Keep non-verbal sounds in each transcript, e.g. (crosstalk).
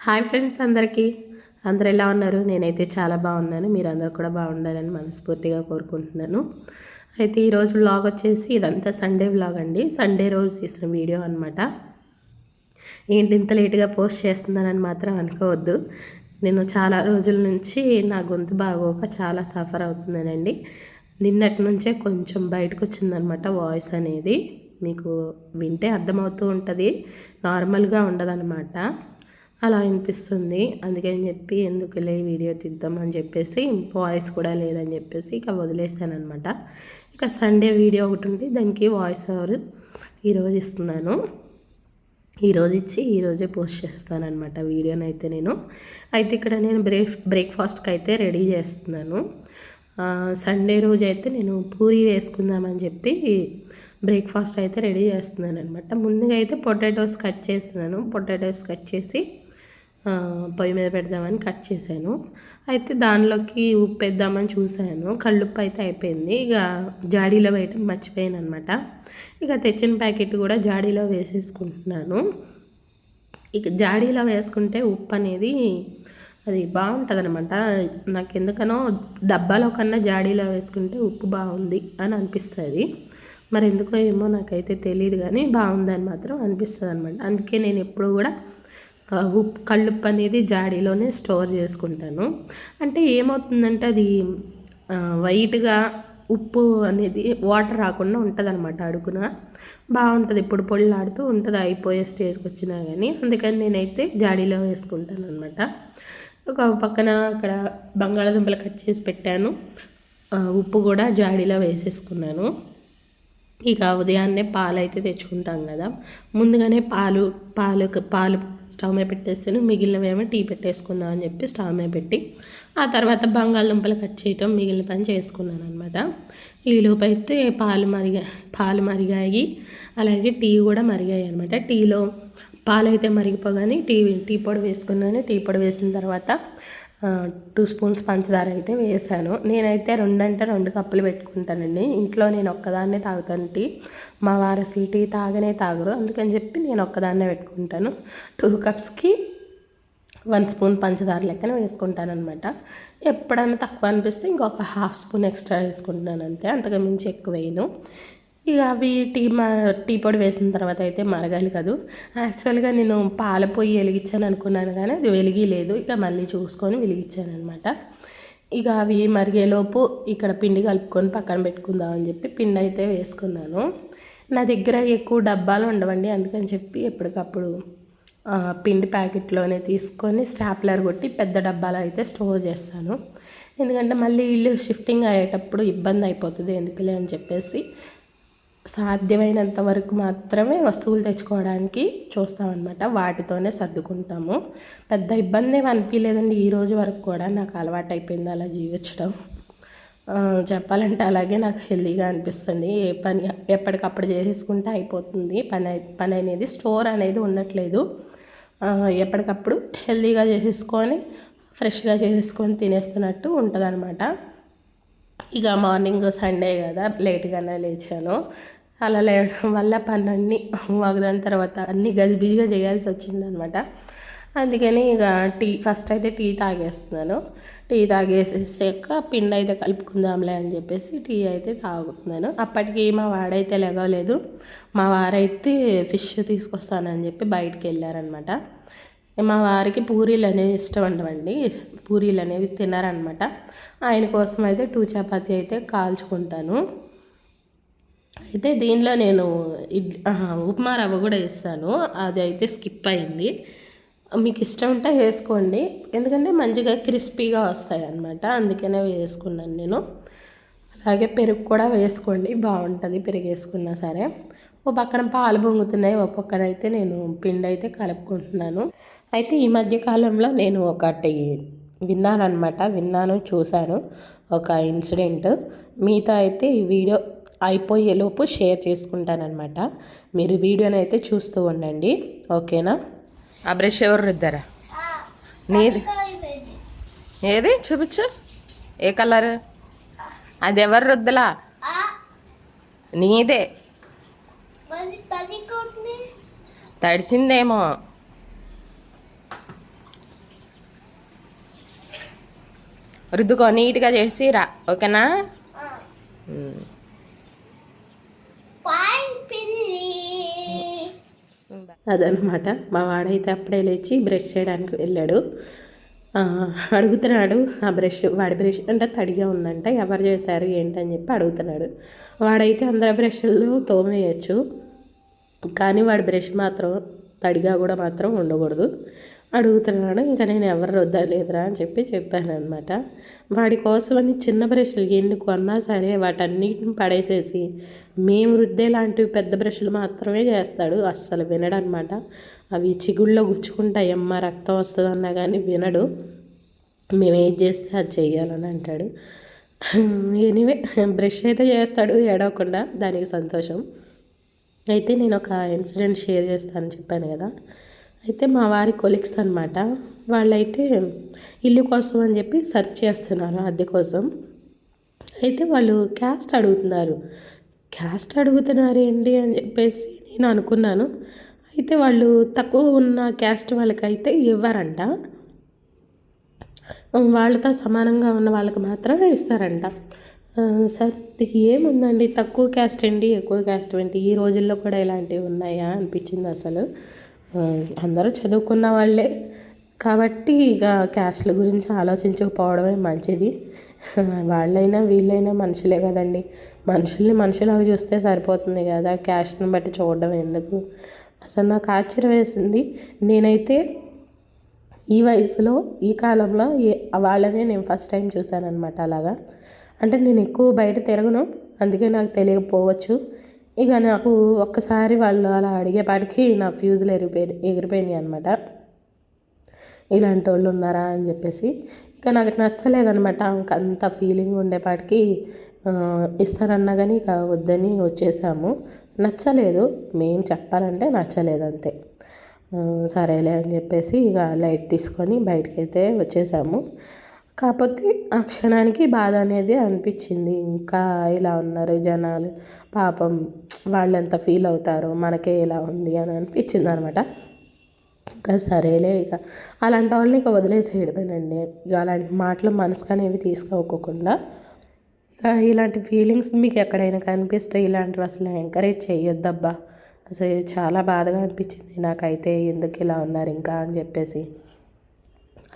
Hi friends అందరికీ. అందరు ఎలా ఉన్నారు? నేనైతే చాలా బాగున్నాను. మీరు అందరు కూడా బాగుండాలని మనస్ఫూర్తిగా కోరుకుంటున్నాను. అయితే ఈరోజు వ్లాగ్ వచ్చేసి ఇదంతా సండే వ్లాగ్ అండి. సండే రోజు తీసిన వీడియో అనమాట ఏంటి ఇంత లేట్గా పోస్ట్ చేస్తున్నానని మాత్రం అనుకోవద్దు. నేను చాలా రోజుల నుంచి నా గొంతు బాగోక చాలా సఫర్ అవుతున్నానండి. నిన్నటి నుంచే కొంచెం బయటకు వచ్చిందనమాట వాయిస్ అనేది. మీకు వింటే అర్థమవుతూ ఉంటుంది. నార్మల్గా ఉండదన్నమాట. అలా అనిపిస్తుంది. అందుకని చెప్పి ఎందుకులే వీడియో తీద్దామని చెప్పేసి వాయిస్ కూడా లేదని చెప్పేసి ఇక వదిలేసాను అనమాట ఇక సండే వీడియో ఒకటి ఉంటే దానికి వాయిస్ ఓవర్ ఈరోజు ఇస్తున్నాను. ఈరోజు ఇచ్చి ఈరోజే పోస్ట్ చేస్తానమాట వీడియోని అయితే నేను. అయితే ఇక్కడ నేను బ్రేక్ బ్రేక్ఫాస్ట్కి అయితే రెడీ చేస్తున్నాను. సండే రోజు అయితే నేను పూరి వేసుకుందామని చెప్పి బ్రేక్ఫాస్ట్ అయితే రెడీ చేస్తున్నాను అనమాట ముందుగా అయితే పొటాటోస్ కట్ చేస్తున్నాను. పొటాటోస్ కట్ చేసి పొయ్యి మీద పెడదామని కట్ చేశాను. అయితే దానిలోకి ఉప్పు వేద్దామని చూశాను. కళ్ళుప్పు అయితే అయిపోయింది. ఇక జాడీలో వేయటం మర్చిపోయాను అనమాట ఇక తెచ్చిన ప్యాకెట్ కూడా జాడీలో వేసేసుకుంటున్నాను. ఇక జాడీలో వేసుకుంటే ఉప్పు అనేది అది బాగుంటుంది అనమాట నాకు ఎందుకనో డబ్బాలో కన్నా జాడీలో వేసుకుంటే ఉప్పు బాగుంది అని అనిపిస్తుంది. మరి ఎందుకో ఏమో నాకైతే తెలియదు కానీ బాగుందని మాత్రం అనిపిస్తుంది అనమాట అందుకే నేను ఎప్పుడు కూడా ఉప్పు కళ్ళుప్పు అనేది జాడీలోనే స్టోర్ చేసుకుంటాను. అంటే ఏమవుతుందంటే అది వైట్గా ఉప్పు అనేది వాటర్ రాకుండా ఉంటుంది అనమాట అడుగున. బాగుంటుంది ఇప్పుడు పొళ్ళాడుతూ ఉంటుంది అయిపోయే స్టేజ్కి వచ్చినా కానీ అందుకని నేనైతే జాడీలో వేసుకుంటాను అనమాట ఒక పక్కన అక్కడ బంగాళదుంపలు కట్ చేసి పెట్టాను. ఉప్పు కూడా జాడీలో వేసేసుకున్నాను. ఇక ఉదయాన్నే పాలు అయితే తెచ్చుకుంటాం కదా. ముందుగానే పాలు పాలు పాలు స్టవ్ మీద పెట్టేస్తాను. మిగిలినవేమో టీ పెట్టేసుకుందాం అని చెప్పి స్టవ్ మీద పెట్టి ఆ తర్వాత బంగాళదుంపలు కట్ చేయటం మిగిలిన పని చేసుకున్నాను అనమాట ఈలోపు అయితే పాలు మరిగా పాలు మరిగాయి. అలాగే టీ కూడా మరిగాయి అనమాట టీలో పాలు అయితే మరిగిపోగానే టీ టీ పొడి వేసుకున్నాను. టీ పొడి వేసిన తర్వాత టూ స్పూన్స్ పంచదార అయితే వేసాను. నేనైతే రెండంటే రెండు కప్పులు పెట్టుకుంటానండి. ఇంట్లో నేను ఒక్కదాన్నే తాగుతాను టీ. మా వారు అసలు టీ తాగనే తాగరు. అందుకని చెప్పి నేను ఒక్కదాన్నే పెట్టుకుంటాను. టూ కప్స్కి వన్ స్పూన్ పంచదార లెక్కన వేసుకుంటాను అనమాట ఎప్పుడైనా తక్కువ అనిపిస్తే ఇంకొక హాఫ్ స్పూన్ ఎక్స్ట్రా వేసుకుంటున్నాను అంతే. అంతకు మించి ఎక్కువ వేయను. ఇక అవి టీ మా టీ పొడి వేసిన తర్వాత అయితే మరగాలి కదూ. యాక్చువల్గా నేను పాల పొయ్యి వెలిగించాను అనుకున్నాను కానీ అది వెలిగిలేదు. ఇక మళ్ళీ చూసుకొని వెలిగించాను అనమాట ఇక అవి మరిగేలోపు ఇక్కడ పిండి కలుపుకొని పక్కన పెట్టుకుందాం అని చెప్పి పిండి అయితే వేసుకున్నాను. నా దగ్గర ఎక్కువ డబ్బాలు ఉండవండి. అందుకని చెప్పి ఎప్పటికప్పుడు పిండి ప్యాకెట్లోనే తీసుకొని స్టాప్లర్ కొట్టి పెద్ద డబ్బాలో అయితే స్టోర్ చేస్తాను. ఎందుకంటే మళ్ళీ ఇల్లు షిఫ్టింగ్ అయ్యేటప్పుడు ఇబ్బంది అయిపోతుంది. ఎందుకులే అని చెప్పేసి సాధ్యమైనంత వరకు మాత్రమే వస్తువులు తెచ్చుకోవడానికి చూస్తామన్నమాట. వాటితోనే సర్దుకుంటాము. పెద్ద ఇబ్బంది ఏమి అనిపించలేదండి ఈ రోజు వరకు కూడా నాకు అలవాటు అయిపోయింది అలా జీవించడం. చెప్పాలంటే అలాగే నాకు హెల్దీగా అనిపిస్తుంది. ఏ పని ఎప్పటికప్పుడు చేసేసుకుంటే అయిపోతుంది. పని పని అనేది స్టోర్ అనేది ఉండట్లేదు. ఎప్పటికప్పుడు హెల్తీగా చేసేసుకొని ఫ్రెష్గా చేసేసుకొని తినేస్తున్నట్టు ఉంటుంది ఇక మార్నింగ్ సండే కదా లేట్గానే లేచాను. అలా లేవడం వల్ల పనులన్నీ వాగుదాని తర్వాత అన్నీ గజిబిజిగా చేయాల్సి వచ్చిందనమాట. అందుకని ఇక టీ ఫస్ట్ అయితే టీ తాగేస్తున్నాను. టీ తాగేసేసాక పిండి అయితే కలుపుకుందాంలే అని చెప్పేసి టీ అయితే తాగుతున్నాను. అప్పటికి మా వాడైతే లెగవలేదు మా వారైతే ఫిష్ తీసుకొస్తానని చెప్పి బయటికి వెళ్ళారనమాట. మా వారికి పూరీలు అనేవి ఇష్టం ఉండవండి. పూరీలు అనేవి తినారనమాట. ఆయన కోసం అయితే టూ చపాతీ అయితే కాల్చుకుంటాను. అయితే దీనిలో నేను ఇడ్లీ ఉప్మా రవ్వ కూడా వేస్తాను. అది అయితే స్కిప్ అయింది. మీకు ఇష్టం ఉంటే వేసుకోండి. ఎందుకంటే మంచిగా క్రిస్పీగా వస్తాయి అన్నమాట అందుకనే వేసుకున్నాను నేను. అలాగే పెరుగు కూడా వేసుకోండి. బాగుంటుంది పెరుగు వేసుకున్నా సరే. ఓ పక్కన పాలు పొంగుతున్నాయి. ఓ పక్కన అయితే నేను పిండి అయితే కలుపుకుంటున్నాను. అయితే ఈ మధ్య కాలంలో నేను ఒకటి విన్నాను అనమాట విన్నాను చూశాను. ఒక ఇన్సిడెంట్. మీతో అయితే ఈ వీడియో అయిపోయేలోపు షేర్ చేసుకుంటానమాట మీరు వీడియోని అయితే చూస్తూ ఉండండి. ఓకేనా? ఆ బ్రష్ ఎవరు ఇద్దరా నీది? ఏది? చూపించు. ఏ కలర్? అది ఎవరు రుద్దలా? నీదే. తడిచిందేమో రుద్దుకో నీట్గా చేసి రా. ఓకేనా? అదనమాట. మా వాడైతే అప్పుడే లేచి బ్రష్ చేయడానికి వెళ్ళాడు. అడుగుతున్నాడు ఆ బ్రష్ వాడి బ్రష్ అంటే తడిగా ఉందంట ఎవరు చేశారు ఏంటని చెప్పి అడుగుతున్నాడు. వాడైతే అందరి బ్రష్లు తోమేయచ్చు కానీ వాడి బ్రష్ మాత్రం తడిగా కూడా మాత్రం ఉండకూడదు. అడుగుతున్నాడు. ఇంకా నేను ఎవరు వద్దలేదురా అని చెప్పి చెప్పానమాట వాడి కోసం అని చిన్న బ్రష్లు ఎన్ని కొన్నా సరే వాటన్నిటిని పడేసేసి మేము రుద్దే లాంటివి పెద్ద బ్రష్లు మాత్రమే చేస్తాడు. అస్సలు వినడనమాట అవి చిగుళ్ళో గుచ్చుకుంటాయి. అమ్మ రక్తం వస్తుందన్నా కానీ వినడు. మేము ఏది చేస్తే అది చెయ్యాలని అంటాడు. ఎనీవే బ్రష్ అయితే చేస్తాడు. ఏడవకుండా దానికి సంతోషం. అయితే నేను ఒక ఇన్సిడెంట్ షేర్ చేస్తానని చెప్పాను కదా. అయితే మా వారి కొలిక్స్ అనమాట వాళ్ళైతే ఇల్లు కోసం అని చెప్పి సెర్చ్ చేస్తున్నారు అద్దె కోసం. అయితే వాళ్ళు క్యాస్ట్ అడుగుతున్నారు. క్యాస్ట్ అడుగుతున్నారు ఏంటి అని చెప్పేసి నేను అనుకున్నాను. అయితే వాళ్ళు తక్కువ ఉన్న క్యాస్ట్ వాళ్ళకైతే ఇవ్వరంట. వాళ్ళతో సమానంగా ఉన్న వాళ్ళకి మాత్రమే ఇస్తారంట. సార్ ఏముందండి? తక్కువ క్యాస్ట్ ఏంటి? ఎక్కువ క్యాస్ట్ ఏంటి? ఈ రోజుల్లో కూడా ఇలాంటివి ఉన్నాయా? అనిపించింది అసలు. అందరూ చదువుకున్న వాళ్ళే. కాబట్టి ఇక క్యాస్ట్ల గురించి ఆలోచించకపోవడమే మంచిది. వాళ్ళైనా వీళ్ళైనా మనుషులే కదండి. మనుషుల్ని మనుషులాగా చూస్తే సరిపోతుంది కదా క్యాస్ట్ని బట్టి చూడడం ఎందుకు? అసలు నాకు ఆశ్చర్యం వేసింది నేనైతే ఈ వయసులో ఈ కాలంలో వాళ్ళనే నేను ఫస్ట్ టైం చూశానమాట అలాగా. అంటే నేను ఎక్కువ బయట తిరగను. అందుకే నాకు తెలియకపోవచ్చు. ఇక నాకు ఒక్కసారి వాళ్ళు అలా అడిగేపాటికి నా ఫ్యూజులు ఎగిరిపోయి ఎగిరిపోయినాయి అనమాట ఇలాంటి వాళ్ళు ఉన్నారా అని చెప్పేసి. ఇక నాకు నచ్చలేదనమాట అంత ఫీలింగ్ ఉండేపాటికి ఇస్తారన్నా కానీ ఇక వద్దని వచ్చేసాము. నచ్చలేదు. మెయిన్ చెప్పాలంటే నచ్చలేదు అంతే సరేలే అని చెప్పేసి ఇక లైట్ తీసుకొని బయటకైతే వచ్చేసాము. కాకపోతే ఆ క్షణానికి బాధ అనేది అనిపించింది. ఇంకా ఇలా ఉన్నారు జనాలు. పాపం వాళ్ళు ఎంత ఫీల్ అవుతారో మనకే ఇలా ఉంది అని అనిపించింది అనమాట ఇంకా సరేలే ఇక. అలాంటి వాళ్ళని ఇక వదిలేసేయడమేనండి. ఇక అలాంటి మాటలు మనసుకు అనేవి తీసుకోకుండా ఇక ఇలాంటి ఫీలింగ్స్ మీకు ఎక్కడైనా కనిపిస్తే ఇలాంటివి అసలు ఎంకరేజ్ చేయొద్దబ్బా. అసలు చాలా బాధగా అనిపించింది. నాకైతే ఎందుకు ఇలా ఉన్నారు ఇంకా అని చెప్పేసి.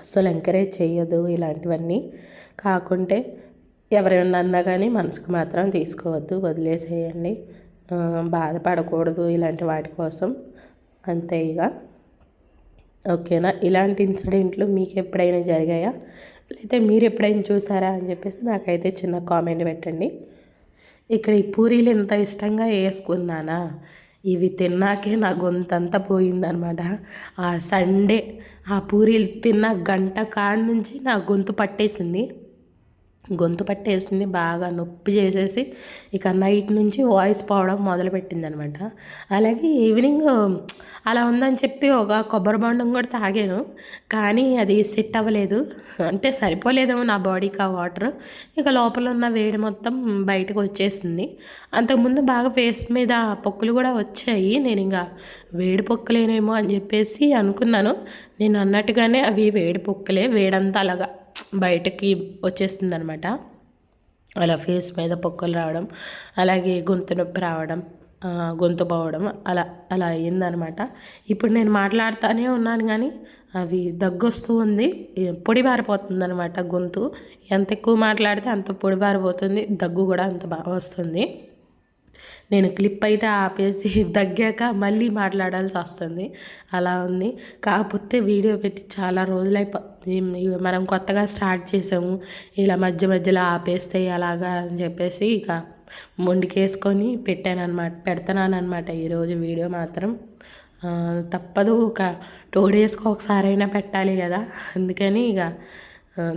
అస్సలు ఎంకరేజ్ చేయదు ఇలాంటివన్నీ. కాకుంటే ఎవరైనా అన్నా కానీ మనసుకు మాత్రం తీసుకోవద్దు వదిలేసేయండి. బాధపడకూడదు ఇలాంటి వాటి కోసం. అంతే ఇక. ఓకేనా? ఇలాంటి ఇన్సిడెంట్లు మీకు ఎప్పుడైనా జరిగాయా? లేకపోతే మీరు ఎప్పుడైనా చూసారా అని చెప్పేసి నాకైతే చిన్న కామెంట్ పెట్టండి. ఇక్కడ ఈ పూరీలు ఎంత ఇష్టంగా వేసుకున్నానా? ఇవి తిన్నాకే నా గొంతంతా పోయిందనమాట. ఆ సండే ఆ పూరీలు తిన్న గంట కాడ నుంచి నా గొంతు పట్టేసింది. గొంతు పట్టేసింది బాగా నొప్పి చేసేసి ఇక నైట్ నుంచి వాయిస్ పోవడం మొదలుపెట్టింది అనమాట అలాగే ఈవినింగ్ అలా ఉందని చెప్పి ఒక కొబ్బరి బొండం కూడా తాగాను. కానీ అది సెట్ అవ్వలేదు. అంటే సరిపోలేదేమో నా బాడీకి ఆ వాటర్. ఇక లోపల ఉన్న వేడి మొత్తం బయటకు వచ్చేసింది. అంతకుముందు బాగా ఫేస్ మీద పొక్కులు కూడా వచ్చాయి. నేను ఇంకా వేడి పొక్కులేనేమో అని చెప్పేసి అనుకున్నాను. నేను అన్నట్టుగానే అవి వేడి పొక్కులే వేడంతా అలాగా. బయటకి వచ్చేస్తుంది అనమాట అలా ఫేస్ మీద పొక్కలు రావడం అలాగే గొంతు నొప్పి రావడం గొంతు పోవడం అలా అలా అయ్యిందనమాట ఇప్పుడు నేను మాట్లాడుతూనే ఉన్నాను కానీ అవి దగ్గు వస్తూ ఉంది పొడి బారిపోతుంది అనమాట గొంతు. ఎంత ఎక్కువ మాట్లాడితే అంత పొడి బారిపోతుంది దగ్గు కూడా అంత బాగా వస్తుంది. నేను క్లిప్ అయితే ఆపేసి (laughs) తగ్గాక మళ్ళీ మాట్లాడాల్సి వస్తుంది. అలా ఉంది. కాకపోతే వీడియో పెట్టి చాలా రోజులైపో మనం కొత్తగా స్టార్ట్ చేసాము. ఇలా మధ్య మధ్యలో ఆపేస్తే అలాగా అని చెప్పేసి ఇక మొండికేసుకొని పెట్టాను పెడతానమాట ఈరోజు వీడియో మాత్రం. తప్పదు ఒక టూ డేస్కి ఒకసారైనా పెట్టాలి కదా. అందుకని ఇక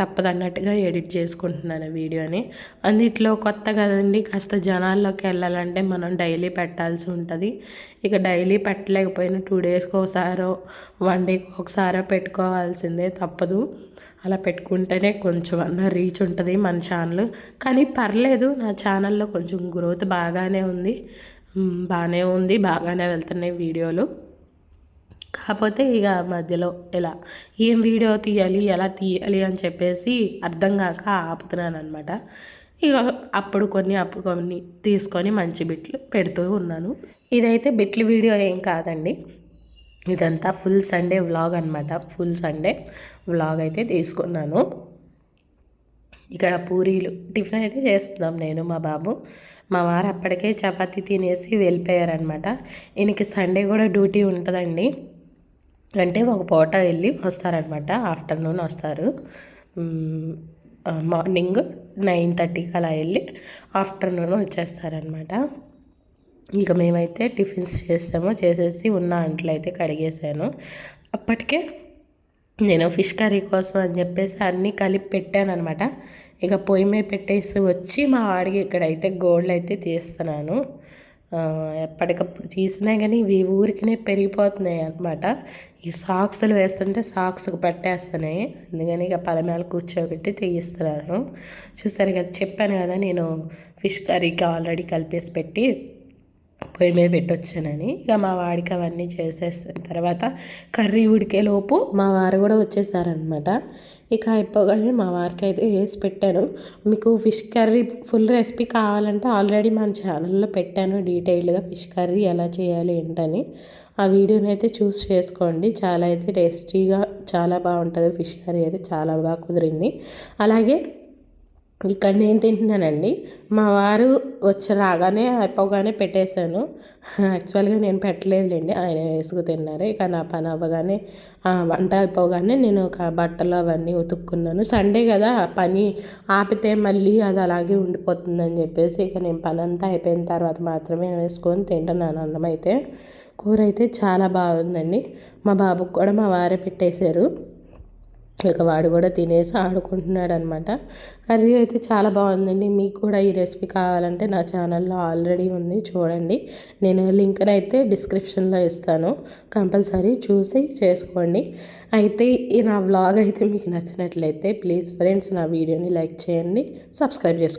తప్పదన్నట్టుగా ఎడిట్ చేసుకుంటున్నాను వీడియోని అందుట్లో కొత్త కదండి కాస్త జనాల్లోకి వెళ్ళాలంటే మనం డైలీ పెట్టాల్సి ఉంటుంది. ఇక డైలీ పెట్టలేకపోయినా టూ డేస్కి ఒకసారో వన్ డేకి ఒకసారో పెట్టుకోవాల్సిందే తప్పదు. అలా పెట్టుకుంటేనే కొంచెం అన్న రీచ్ ఉంటుంది మన ఛానల్. కానీ పర్లేదు నా ఛానల్లో కొంచెం గ్రోత్ బాగానే ఉంది. బాగానే ఉంది బాగానే వెళ్తున్నాయి వీడియోలు. కాకపోతే ఇక మధ్యలో ఇలా ఏం వీడియో తీయాలి ఎలా తీయాలి అని చెప్పేసి అర్థం కాక ఆపుతున్నాను అనమాట ఇక అప్పుడు కొన్ని అప్పుడు కొన్ని తీసుకొని మంచి బిట్లు పెడుతూ ఉన్నాను. ఇదైతే బిట్లు వీడియో ఏం కాదండి. ఇదంతా ఫుల్ సండే వ్లాగ్ అనమాట ఫుల్ సండే వ్లాగ్ అయితే తీసుకున్నాను. ఇక్కడ పూరీలు టిఫిన్ అయితే చేస్తున్నాం నేను మా బాబు. మా వారు అప్పటికే చపాతీ తినేసి వెళ్ళిపోయారనమాట ఈయనకి సండే కూడా డ్యూటీ ఉంటుందండి. అంటే ఒక పూట వెళ్ళి వస్తారనమాట ఆఫ్టర్నూన్ వస్తారు. మార్నింగ్ నైన్ థర్టీకి అలా వెళ్ళి ఆఫ్టర్నూన్ వచ్చేస్తారనమాట ఇక మేమైతే టిఫిన్స్ చేసాము చేసేసి ఉన్న అంట్లు అయితే కడిగేసాను అప్పటికే నేను ఫిష్ కర్రీ కోసం అని చెప్పేసి అన్నీ కలిపి పెట్టాను అనమాట ఇక పొయ్యి మీద పెట్టేసి వచ్చి మా వాడికి ఇక్కడైతే గోల్డ్ అయితే తీస్తున్నాను. ఎప్పటికప్పుడు తీసినా కానీ ఇవి ఊరికినే పెరిగిపోతున్నాయి అనమాట ఈ సాక్స్లు వేస్తుంటే సాక్స్కి పట్టేస్తున్నాయి. అందుకని ఇక పలమేలు కూర్చోబెట్టి తీయిస్తున్నాను. చూసారు కదా చెప్పాను కదా నేను ఫిష్ కర్రీకి ఆల్రెడీ కలిపేసి పెట్టి పొయ్యి మీద పెట్టొచ్చానని. ఇక మా వాడికి అవన్నీ చేసేసిన తర్వాత కర్రీ ఉడికేలోపు మా వారు కూడా వచ్చేసారనమాట ఇక అయిపోగానే మా వారికి అయితే వేసి పెట్టాను. మీకు ఫిష్ కర్రీ ఫుల్ రెసిపీ కావాలంటే ఆల్రెడీ మన ఛానల్లో పెట్టాను డీటెయిల్డ్గా ఫిష్ కర్రీ ఎలా చేయాలి ఏంటని. ఆ వీడియోని అయితే చూస్ చేసుకోండి. చాలా అయితే టేస్టీగా చాలా బాగుంటుంది. ఫిష్ కర్రీ అయితే చాలా బాగా కుదిరింది. అలాగే ఇక్కడ నేను తింటున్నానండి. మా వారు వచ్చి రాగానే అయిపోగానే పెట్టేశాను. యాక్చువల్గా నేను పెట్టలేదులేండి. ఆయన వేసుకు తిన్నారు. ఇక నా పని అవ్వగానే వంట అయిపోగానే నేను ఒక బట్టలు అవన్నీ ఉతుక్కున్నాను. సండే కదా పని ఆపితే మళ్ళీ అది అలాగే ఉండిపోతుందని చెప్పేసి ఇక నేను పని అంతా అయిపోయిన తర్వాత మాత్రమే వేసుకొని తింటున్నాను అన్నం అయితే. కూర అయితే చాలా బాగుందండి. మా బాబుకు కూడా మా వారే పెట్టేశారు. ఇక వాడు కూడా తినేసి ఆడుకుంటున్నాడు అనమాట కర్రీ అయితే చాలా బాగుందండి. మీకు కూడా ఈ రెసిపీ కావాలంటే నా ఛానల్లో ఆల్రెడీ ఉంది చూడండి. నేను లింక్ అయితే డిస్క్రిప్షన్లో ఇస్తాను. కంపల్సరీ చూసి చేసుకోండి. అయితే ఈ నా వ్లాగ్ అయితే మీకు నచ్చినట్లయితే ప్లీజ్ ఫ్రెండ్స్ నా వీడియోని లైక్ చేయండి సబ్స్క్రైబ్ చేసుకోండి.